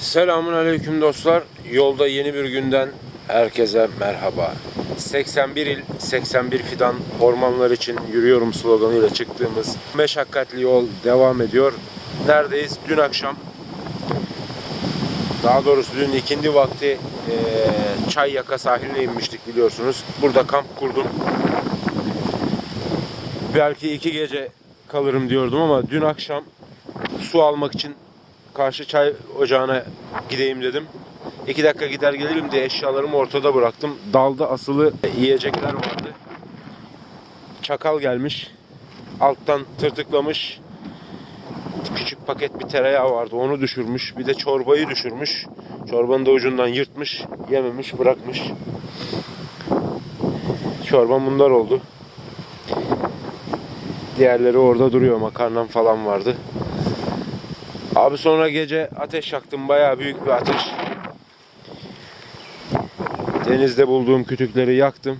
Selamun aleyküm dostlar. Yolda yeni bir günden herkese merhaba. 81 il, 81 fidan ormanlar için yürüyorum sloganıyla çıktığımız meşakkatli yol devam ediyor. Neredeyiz? Dün akşam daha doğrusu dün ikindi vakti eee Çayyaka sahiline inmiştik biliyorsunuz. Burada kamp kurdum. Belki iki gece kalırım diyordum ama dün akşam su almak için karşı çay ocağına gideyim dedim. İki dakika gider gelirim diye eşyalarımı ortada bıraktım. Dalda asılı yiyecekler vardı. Çakal gelmiş. Alttan tırtıklamış. Küçük paket bir tereyağı vardı. Onu düşürmüş. Bir de çorbayı düşürmüş. Çorbanın da ucundan yırtmış. Yememiş bırakmış. Çorban bunlar oldu. Diğerleri orada duruyor. Makarnam falan vardı. Abi sonra gece ateş yaktım. Bayağı büyük bir ateş. Denizde bulduğum kütükleri yaktım.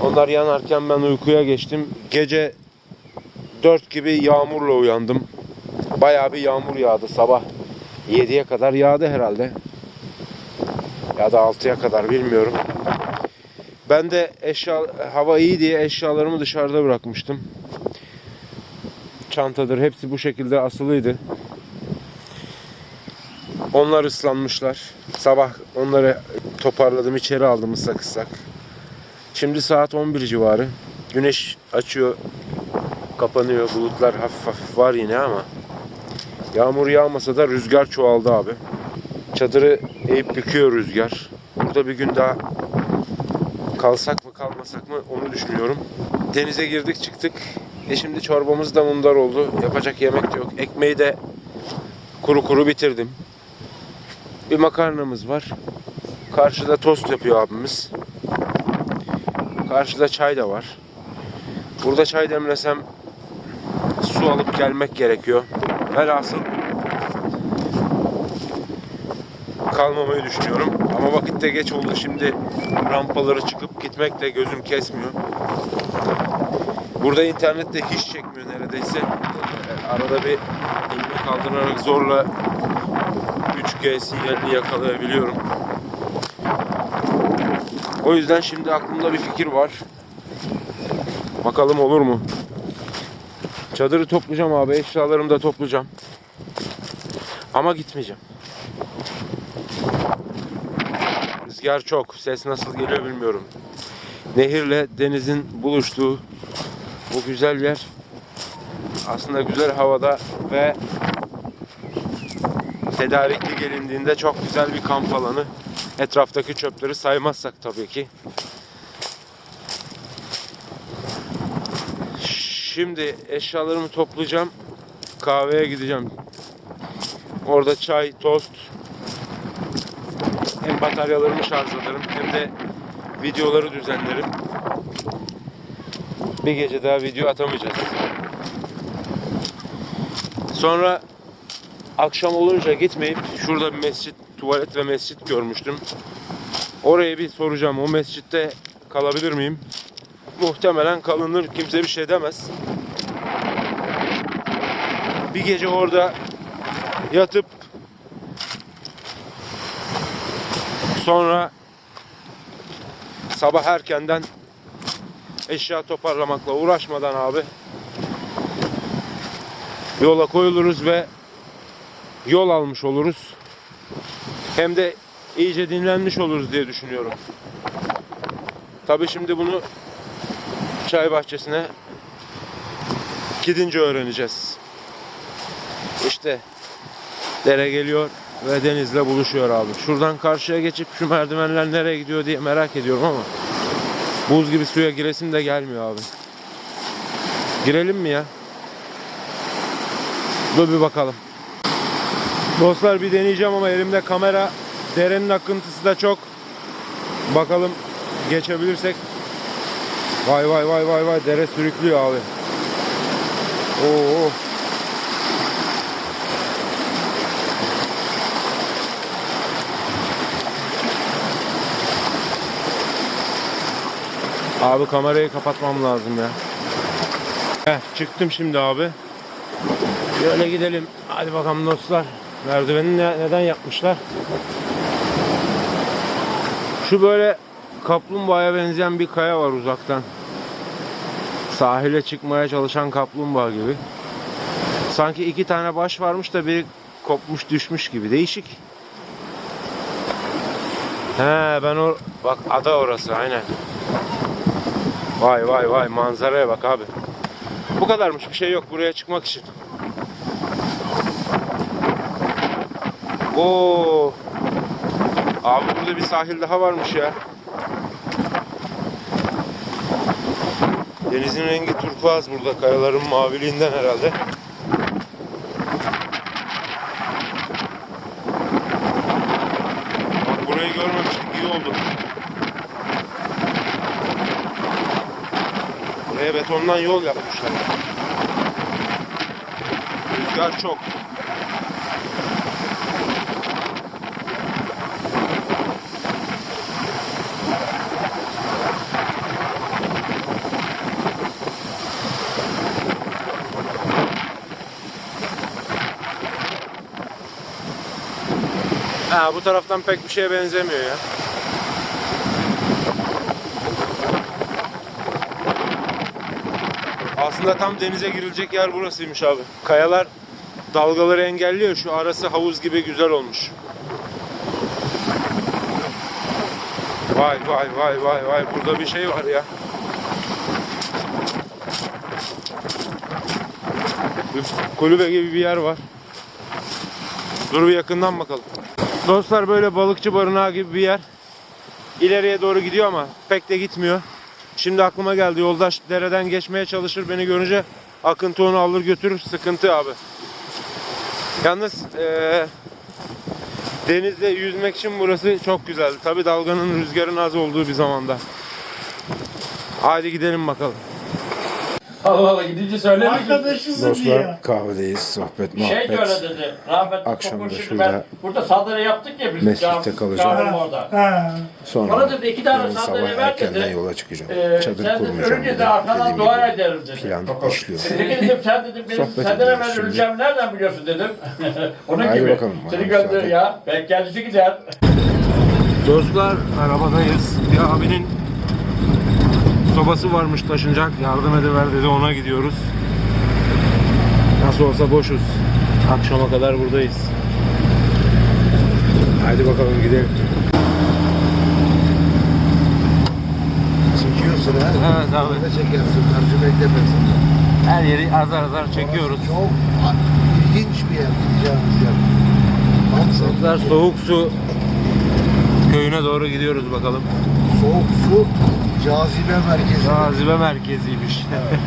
Onlar yanarken ben uykuya geçtim. Gece 4 gibi yağmurla uyandım. Bayağı bir yağmur yağdı sabah. 7'ye kadar yağdı herhalde. Ya da 6'ya kadar bilmiyorum. Ben de eşya hava iyi diye eşyalarımı dışarıda bırakmıştım çantadır. Hepsi bu şekilde asılıydı. Onlar ıslanmışlar. Sabah onları toparladım, içeri aldım ıslak ıslak. Şimdi saat 11 civarı. Güneş açıyor, kapanıyor. Bulutlar hafif hafif var yine ama yağmur yağmasa da rüzgar çoğaldı abi. Çadırı eğip büküyor rüzgar. Burada bir gün daha kalsak mı kalmasak mı onu düşünüyorum. Denize girdik çıktık. E şimdi çorbamız da mundar oldu. Yapacak yemek de yok. Ekmeği de kuru kuru bitirdim. Bir makarnamız var. Karşıda tost yapıyor abimiz. Karşıda çay da var. Burada çay demlesem su alıp gelmek gerekiyor. Velhasıl kalmamayı düşünüyorum. Ama vakit de geç oldu. Şimdi rampaları çıkıp gitmek de gözüm kesmiyor. Burada internet de hiç çekmiyor neredeyse. Ee, Arada bir elimi kaldırarak zorla 3G sinyalini yakalayabiliyorum. O yüzden şimdi aklımda bir fikir var. Bakalım olur mu? Çadırı toplayacağım abi, eşyalarımı da toplayacağım. Ama gitmeyeceğim. Rüzgar çok, ses nasıl geliyor bilmiyorum. Nehirle denizin buluştuğu bu güzel yer aslında güzel havada ve tedarikli gelindiğinde çok güzel bir kamp alanı. Etraftaki çöpleri saymazsak tabii ki. Şimdi eşyalarımı toplayacağım. Kahveye gideceğim. Orada çay, tost. Hem bataryalarımı şarj ederim hem de videoları düzenlerim bir gece daha video atamayacağız. Sonra akşam olunca gitmeyip şurada bir mescit, tuvalet ve mescit görmüştüm. Oraya bir soracağım. O mescitte kalabilir miyim? Muhtemelen kalınır. Kimse bir şey demez. Bir gece orada yatıp sonra sabah erkenden eşya toparlamakla uğraşmadan abi yola koyuluruz ve yol almış oluruz. Hem de iyice dinlenmiş oluruz diye düşünüyorum. Tabi şimdi bunu çay bahçesine gidince öğreneceğiz. İşte dere geliyor ve denizle buluşuyor abi. Şuradan karşıya geçip şu merdivenler nereye gidiyor diye merak ediyorum ama Buz gibi suya giresim de gelmiyor abi. Girelim mi ya? Dur bir bakalım. Dostlar bir deneyeceğim ama elimde kamera. Derenin akıntısı da çok. Bakalım geçebilirsek. Vay vay vay vay vay dere sürüklüyor abi. Oo. Abi kamerayı kapatmam lazım ya. Heh, çıktım şimdi abi. Şöyle gidelim. Hadi bakalım dostlar. Merdiveni ne- neden yapmışlar? Şu böyle kaplumbağaya benzeyen bir kaya var uzaktan. Sahile çıkmaya çalışan kaplumbağa gibi. Sanki iki tane baş varmış da biri kopmuş düşmüş gibi. Değişik. He ben o bak ada orası aynen. Vay vay vay manzaraya bak abi. Bu kadarmış bir şey yok buraya çıkmak için. Oo. Abi burada bir sahil daha varmış ya. Denizin rengi turkuaz burada. Kayaların maviliğinden herhalde. Bak burayı görmemiştik. iyi oldu. Betondan yol yapmışlar. Rüzgar çok. Ha bu taraftan pek bir şeye benzemiyor ya. Aslında tam denize girilecek yer burasıymış abi. Kayalar dalgaları engelliyor. Şu arası havuz gibi güzel olmuş. Vay vay vay vay vay burada bir şey var ya. Bir kulübe gibi bir yer var. Dur bir yakından bakalım. Dostlar böyle balıkçı barınağı gibi bir yer. İleriye doğru gidiyor ama pek de gitmiyor. Şimdi aklıma geldi yoldaş dereden geçmeye çalışır beni görünce akıntı onu alır götürür sıkıntı abi. Yalnız eee, denizde yüzmek için burası çok güzeldi. Tabi dalganın rüzgarın az olduğu bir zamanda. Hadi gidelim bakalım. Allah Allah gidince söylemeyecek. Arkadaşısın diye. Dostlar kahvedeyiz, sohbet, Şey muhabbet. de öyle dedi. Rahmetli Akşam Akşam da şimdi şurada ben burada sandalye yaptık ya biz. mescitte cam- kalacağım. caminin orada. Ha. Sonra Bana dedi iki tane yarın sandalye sabah ver erkenden dedi. yola çıkacağım. Ee, Çadır sen de kurmayacağım. ölünce dedi. de arkadan Dediğim dua gibi ederim dedi. Plan işliyor. Dedi dedim sen dedim benim Sohbet senden ediyoruz hemen şimdi. öleceğim nereden biliyorsun dedim. Onun Haydi gibi. bakalım, Seni gönder müsaade. ya. Belki kendisi gider. Dostlar arabadayız. Bir abinin sobası varmış taşınacak. Yardım ediver dedi ona gidiyoruz. Nasıl olsa boşuz. Akşama kadar buradayız. Haydi bakalım gidelim. Çekiyorsun ha. Evet abi. Ne çekersin? Tercüme edemezsin. Her yeri azar azar çekiyoruz. Çok ilginç bir yer gideceğimiz yer. Soğuk su köyüne doğru gidiyoruz bakalım. soğuk su cazibe merkezi. Cazibe merkeziymiş. Cazibe.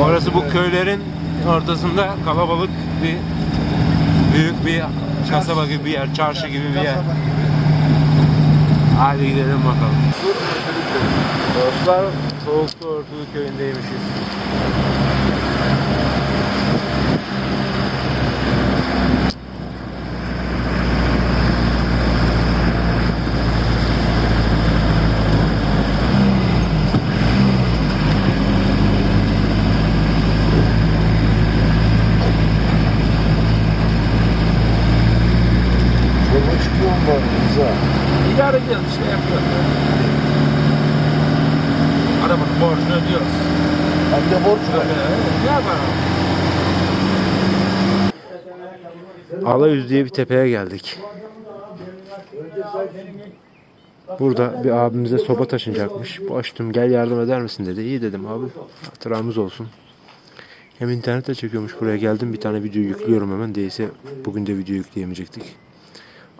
Orası bu köylerin ortasında kalabalık bir büyük bir kasaba gibi bir yer, çarşı gibi bir yer. Gibi. Hadi gidelim bakalım. Dostlar Soğuklu Örtülü köyündeymişiz. Yola çıkıyor mu bari Rıza? İdare ediyoruz işte yapıyoruz. Arabanın borcunu ödüyoruz. Hem de borç var. Ne yapalım? Alayüz diye bir tepeye geldik. Burada bir abimize soba taşınacakmış. Boştum gel yardım eder misin dedi. İyi dedim abi. Hatıramız olsun. Hem internette çekiyormuş buraya geldim. Bir tane video yüklüyorum hemen. Değilse bugün de video yükleyemeyecektik.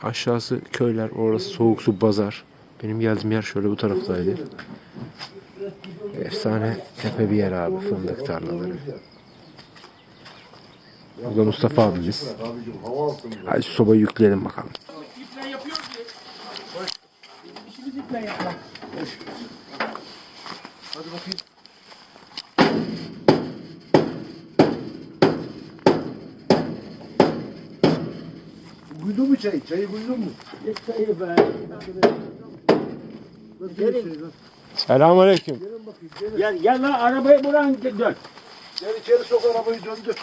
Aşağısı köyler. Orası soğuk su bazar. Benim geldiğim yer şöyle bu taraftaydı. Efsane tepe bir yer abi. Fındık tarlaları. Bu da Mustafa abimiz. Hadi şu sobayı yükleyelim bakalım. Buydun mu çayı? Çayı buydun mu? Selamünaleyküm. Gel gel lan arabayı buradan dön. Gel içeri sok arabayı döndür.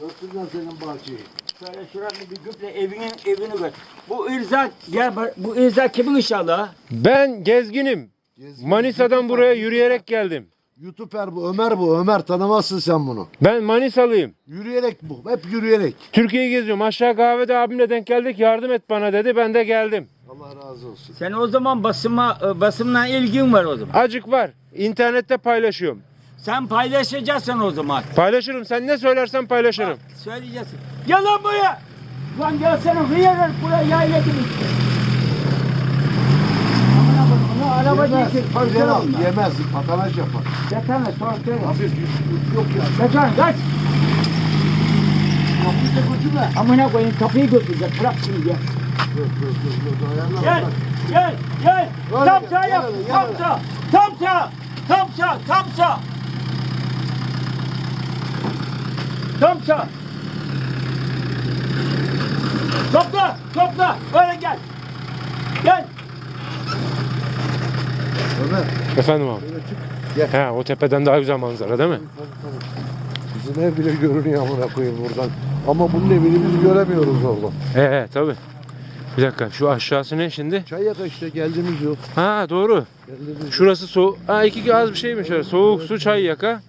Görsünler senin bahçeyi. Şöyle şuranı bir güple evinin evini gör. Bu ırzak gel bu ırzak kimin inşallah? Ben gezginim. Gezgin. Manisa'dan buraya yürüyerek geldim. YouTuber bu, Ömer bu. Ömer tanımazsın sen bunu. Ben Manisalıyım. Yürüyerek bu. Hep yürüyerek. Türkiye'yi geziyorum. Aşağı kahvede abimle denk geldik. Yardım et bana dedi. Ben de geldim. Allah razı olsun. Sen o zaman basıma e, basımla ilgin var o zaman. Acık var. İnternette paylaşıyorum. Sen paylaşacaksın o zaman. Paylaşırım. Sen ne söylersen paylaşırım. Söyleyeceksin. Gel lan buraya. Lan gelsene hıyarır buraya yayla gibi. Amına koyayım, bunu araba ki. Güzel al. Yemez. Patanaj yapar. Yatağına korkuyorum. Hafif yok ya. Kaçar kaç. Kapıyı da götürme. Amına koyayım kapıyı götürecek. Bırak şimdi. Ayarla Gel. Gel. Gel. Tam sağ yap. Tam sağ. Tam sağ. Tam sağ. Tam sağ. Tam sağ. Topla. Topla. Böyle gel. Gel. Ömer. Efendim abi. Çık. Gel. Ha, o tepeden daha güzel manzara değil mi? Bizim ev bile görünüyor amına koyayım buradan. Ama bunun evini biz göremiyoruz orada. He he tabii. Bir dakika şu aşağısı ne şimdi? Çay yaka işte geldiğimiz yok. Ha doğru. Geldiğimiz. Şurası soğuk. Ha iki az bir şeymiş öyle. Soğuk su çay yaka.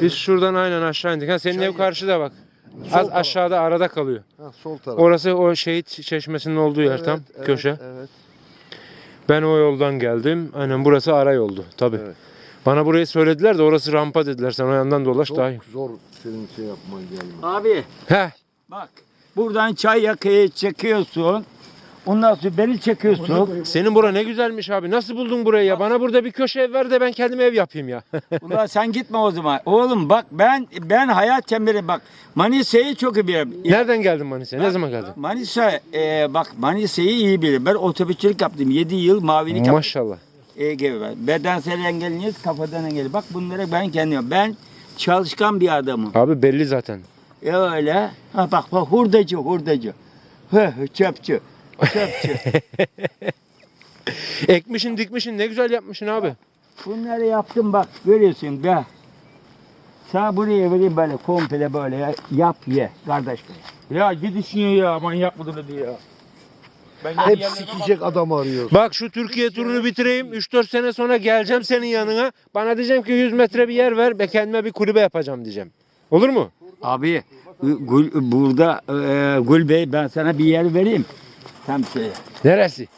Biz şuradan aynen aşağı indik. Ha senin Çay ev karşıda bak. Sol Az taraf. aşağıda arada kalıyor. Ha, sol taraf. Orası o şehit çeşmesinin olduğu yer Evet, tam evet, köşe. Evet. Ben o yoldan geldim. Aynen burası ara yoldu tabii. Evet. Bana burayı söylediler de orası rampa dediler. Sen o yandan dolaş Çok daha iyi. zor senin şey yapman gelme. Abi Heh. bak. Buradan çay yakayı çekiyorsun. Ondan sonra beni çekiyorsun. Senin bura ne güzelmiş abi. Nasıl buldun burayı ya? Bana burada bir köşe ev ver de ben kendime ev yapayım ya. Ulan sen gitme o zaman. Oğlum bak ben ben hayat çemberi bak. Manisa'yı çok iyi bilirim. Nereden geldin Manisa'ya? Ne zaman geldin? Manisa e, bak Manisa'yı iyi bilirim. Ben otobüsçülük yaptım. 7 yıl mavilik yaptım. Maşallah. EGB. Bedensel engelliniz kafadan engelli. Bak bunları ben kendim. Ben çalışkan bir adamım. Abi belli zaten. E öyle. Ha bak bak hurdacı hurdacı. Hı, çöpçü. Çöpçü. Ekmişin dikmişin ne güzel yapmışsın abi. Bunları yaptım bak görüyorsun be. Sana buraya vereyim böyle komple böyle ya. yap ye kardeş be. Ya gidişin ya manyak mıdır dedi ya. Ben Hep sikecek adam arıyor. Bak şu Türkiye turunu bitireyim. 3-4 sene sonra geleceğim senin yanına. Bana diyeceğim ki 100 metre bir yer ver. Ben kendime bir kulübe yapacağım diyeceğim. Olur mu? Abi gül, burada e, Gül Bey ben sana bir yer vereyim. Tam şey Neresi?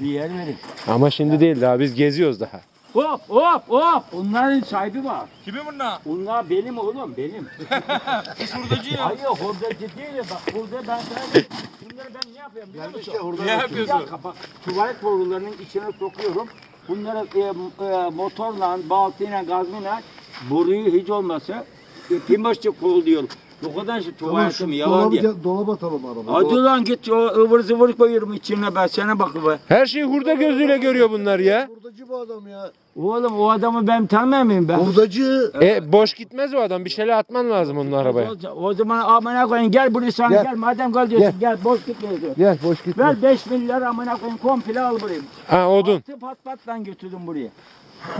bir yer vereyim. Ama şimdi değil daha biz geziyoruz daha. Hop hop hop. Onların sahibi var. Kimin bunlar? Onlar benim oğlum benim. Biz hurdacı ya. Hayır hurdacı değil bak burada ben sana bunları ben ne yapıyorum biliyor musun? İşte orada Ne yapıyorsun? Bir dakika bak tuvalet borularının içine sokuyorum. Bunları e, e, motorla, baltayla, gazmayla boruyu hiç olmasa e, pimaşça kolluyorum. O kadar şey tuvaletim yalan diye. dolaba atalım araba. Hadi lan git o ıvır zıvır koyuyorum içine ben sana bakıver. Her şeyi hurda gözüyle görüyor bunlar ya. Hurdacı bu adam ya. Oğlum o adamı ben tanımıyorum ben. Hurdacı. E boş gitmez o adam. Bir şeyler atman lazım onun arabaya. O zaman amına koyun gel buraya sana Gel. gel, madem gel diyorsun gel, boş gitmiyorsun. Gel boş gitme. Ver 5 milyar amına koyayım komple al burayı. Ha odun. Altı pat patlan götürdüm buraya.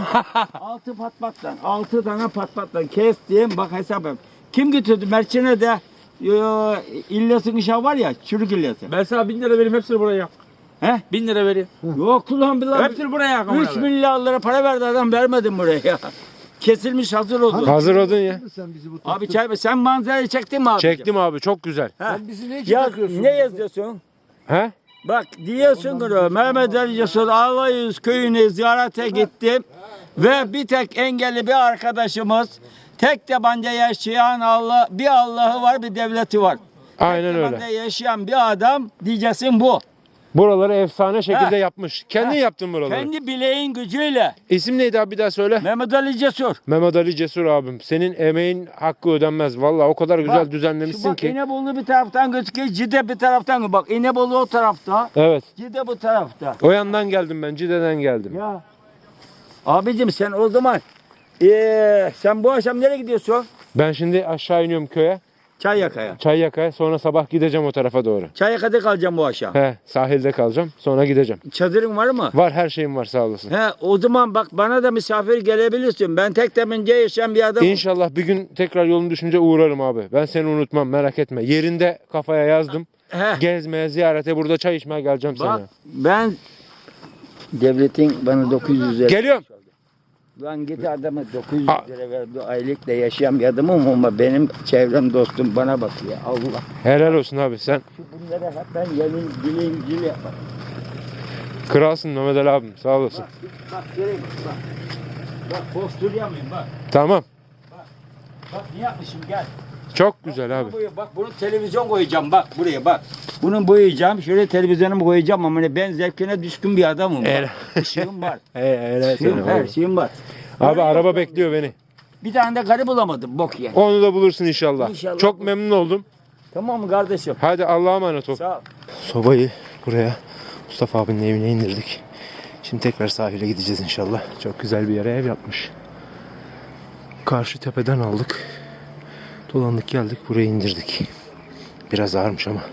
altı pat patlan. Altı tane pat patlan kestim bak hesap yap. Kim götürdü? Merçin'e de yo, İlyas'ın işi var ya çürük İlyas'ı. Ben sana bin lira vereyim hepsini buraya yak. He? Bin lira vereyim. Yok ulan billahi. Hepsini buraya yak. 3 milyar lira para verdi adam vermedim buraya. Kesilmiş hazır oldu. Hazır odun ya. Sen bizi bu Abi çay sen manzarayı çektin mi abi? Çektim abi çok güzel. Sen bizi Ya takıyorsun? ne yazıyorsun? He? Bak diyorsun ki Mehmet Ali Cesur Alayüz köyüne ziyarete gittim ve bir tek engelli bir arkadaşımız tek tabanca yaşayan Allah bir Allah'ı var bir devleti var. Aynen tek öyle. yaşayan bir adam diyeceksin bu. Buraları efsane şekilde Heh. yapmış. Kendin Heh. yaptın buraları. Kendi bileğin gücüyle İsim neydi abi bir daha söyle. Mehmet Ali Cesur. Mehmet Ali Cesur abim. Senin emeğin hakkı ödenmez. Vallahi o kadar güzel Bak, düzenlemişsin bak ki. İnebolu bir taraftan gözüküyor, Cide bir taraftan bak İnebolu o tarafta, Evet. Cide bu tarafta. O yandan geldim ben. Cide'den geldim. Ya. Abicim sen o zaman eee sen bu akşam nereye gidiyorsun? Ben şimdi aşağı iniyorum köye. Çayyaka'ya. Çayyaka'ya sonra sabah gideceğim o tarafa doğru. Çayyaka'da kalacağım bu akşam. He sahilde kalacağım sonra gideceğim. Çadırın var mı? Var her şeyim var sağ olasın. He o zaman bak bana da misafir gelebilirsin. Ben tek temince yaşayan bir adamım. İnşallah bir gün tekrar yolun düşünce uğrarım abi. Ben seni unutmam merak etme. Yerinde kafaya yazdım. He. Gezmeye, ziyarete, burada çay içmeye geleceğim Bak sana. ben devletin bana 900 lira. Geliyorum. Lan git adamı 900 Ha. lira verdi aylıkla yaşayan bir adamım ama benim çevrem dostum bana bakıyor. Allah. Helal olsun abi sen Şu bunlara hep ben yemin dilim dil yaparım. kralsın Mehmet Ali abim sağ olasın. Bak bak göreyim bak. Bak postur yapmayayım bak. Tamam. Bak ne yapmışım gel. Çok güzel abi. Boya- Bak bunu televizyon koyacağım bak buraya bak. Bunu boyayacağım. Şöyle televizyonumu koyacağım ama hani ben zevkine düşkün bir adamım. bak. Evet. Işığım var. He, helal Işığım, sana her abi. şeyim var. Abi araba bekliyor beni. Bir tane de karı bulamadım bok yer. Onu da bulursun inşallah. İnşallah. Çok memnun oldum. Tamam mı kardeşim? Hadi Allah'a emanet ol. Sağ ol. Sobayı buraya Mustafa abinin evine indirdik. Şimdi tekrar sahile gideceğiz inşallah. Çok güzel bir yere ev yapmış. Karşı tepeden aldık. Dolandık geldik buraya indirdik. Biraz ağırmış ama.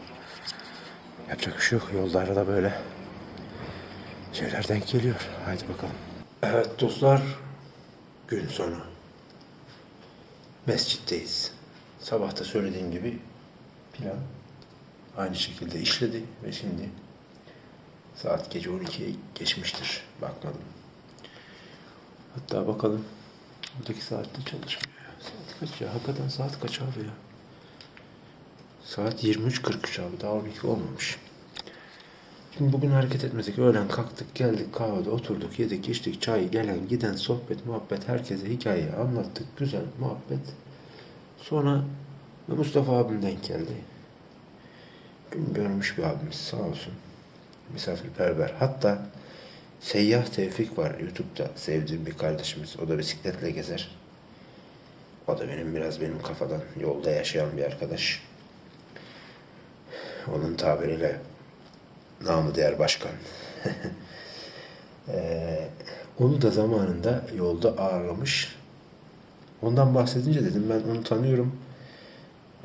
Yapacak bir şey yok. Yolda arada böyle şeyler denk geliyor. Haydi bakalım. Evet dostlar. Gün sonu. Mescitteyiz. Sabah da söylediğim gibi plan aynı şekilde işledi ve şimdi saat gece 12'ye geçmiştir. Bakmadım. Hatta bakalım. Buradaki saatte çalışmıyor. Saat kaç ya? Hakikaten saat kaç abi ya? Saat 23.43 abi. Daha 12 olmamış. Şimdi bugün hareket etmedik. Öğlen kalktık, geldik kahvede oturduk, yedik, içtik, çay, gelen, giden, sohbet, muhabbet, herkese hikayeyi anlattık. Güzel muhabbet. Sonra Mustafa abim denk geldi. Gün görmüş bir abimiz sağ olsun. Misafirperver. Hatta Seyyah Tevfik var YouTube'da sevdiğim bir kardeşimiz. O da bisikletle gezer. O da benim biraz benim kafadan yolda yaşayan bir arkadaş. Onun tabiriyle namı değer başkan. Eee, onu da zamanında yolda ağırlamış. Ondan bahsedince dedim ben onu tanıyorum.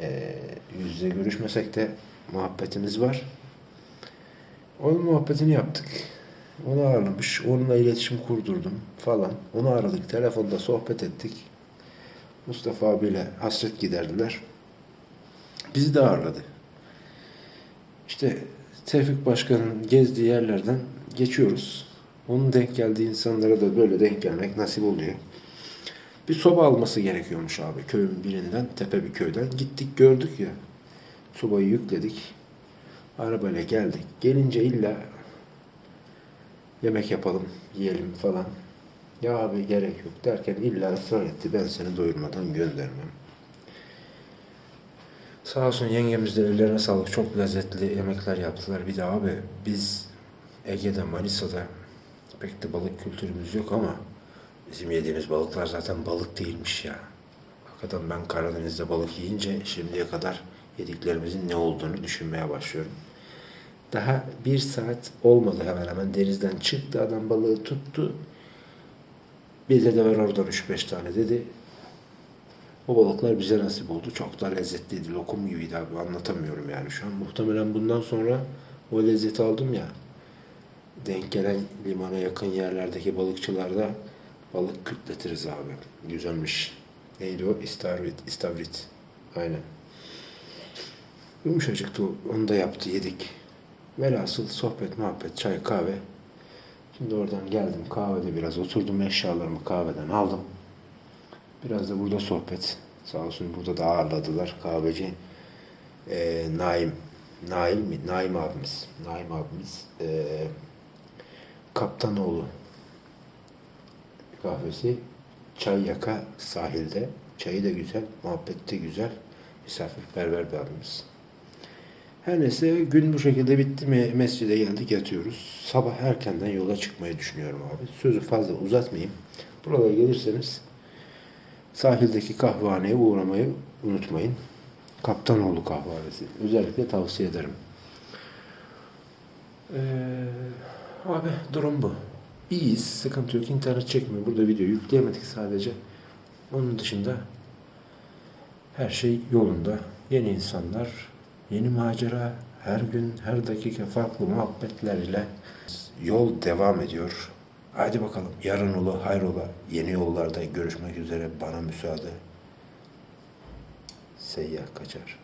Ee, yüz yüze görüşmesek de muhabbetimiz var. Onun muhabbetini yaptık. Onu ağırlamış. Onunla iletişim kurdurdum falan. Onu aradık. Telefonda sohbet ettik. Mustafa abiyle hasret giderdiler. Bizi de ağırladı. İşte Tevfik Başkan'ın gezdiği yerlerden geçiyoruz. Onun denk geldiği insanlara da böyle denk gelmek nasip oluyor. Bir soba alması gerekiyormuş abi köyün birinden, tepe bir köyden. Gittik gördük ya. Sobayı yükledik. Arabayla geldik. Gelince illa yemek yapalım, yiyelim falan. Ya abi gerek yok derken illa ısrar etti. Ben seni doyurmadan göndermem. Sağ olsun yengemiz de ellerine sağlık. Çok lezzetli yemekler yaptılar. Bir de abi biz Ege'de, Manisa'da pek de balık kültürümüz yok ama bizim yediğimiz balıklar zaten balık değilmiş ya. Hakikaten ben Karadeniz'de balık yiyince şimdiye kadar yediklerimizin ne olduğunu düşünmeye başlıyorum. Daha bir saat olmadı hemen hemen denizden çıktı adam balığı tuttu. Bize de ver oradan 3-5 tane dedi. O balıklar bize nasip oldu. Çok da lezzetliydi. Lokum gibiydi abi. Anlatamıyorum yani şu an. Muhtemelen bundan sonra o lezzeti aldım ya. Denk gelen limana yakın yerlerdeki balıkçılarda balık kütletiriz abi. Güzelmiş. Neydi o? İstavrit. İstavrit. Aynen. Yumuşacıktı. Onu da yaptı. Yedik. Velhasıl sohbet, muhabbet, çay, kahve. Şimdi oradan geldim kahvede biraz oturdum eşyalarımı kahveden aldım. Biraz da burada sohbet. Sağ olsun burada da ağırladılar kahveci. Ee, Naim. Nail mi? Naim abimiz. Naim abimiz. Ee, Kaptanoğlu kahvesi. Çay yaka sahilde. Çayı da güzel, muhabbet de güzel. Misafirperver bir abimiz. Her neyse gün bu şekilde bitti mi mescide geldik yatıyoruz. Sabah erkenden yola çıkmayı düşünüyorum abi. Sözü fazla uzatmayayım. Buralara gelirseniz sahildeki kahvehaneye uğramayı unutmayın. Kaptanoğlu kahvehanesi. Özellikle tavsiye ederim. Ee, abi durum bu. İyiyiz. Sıkıntı yok. İnternet çekmiyor. Burada video yükleyemedik sadece. Onun dışında her şey yolunda. Yeni insanlar, yeni macera, her gün, her dakika farklı muhabbetler ile yol devam ediyor. Haydi bakalım yarın ola hayrola yeni yollarda görüşmek üzere bana müsaade. Seyyah kaçar.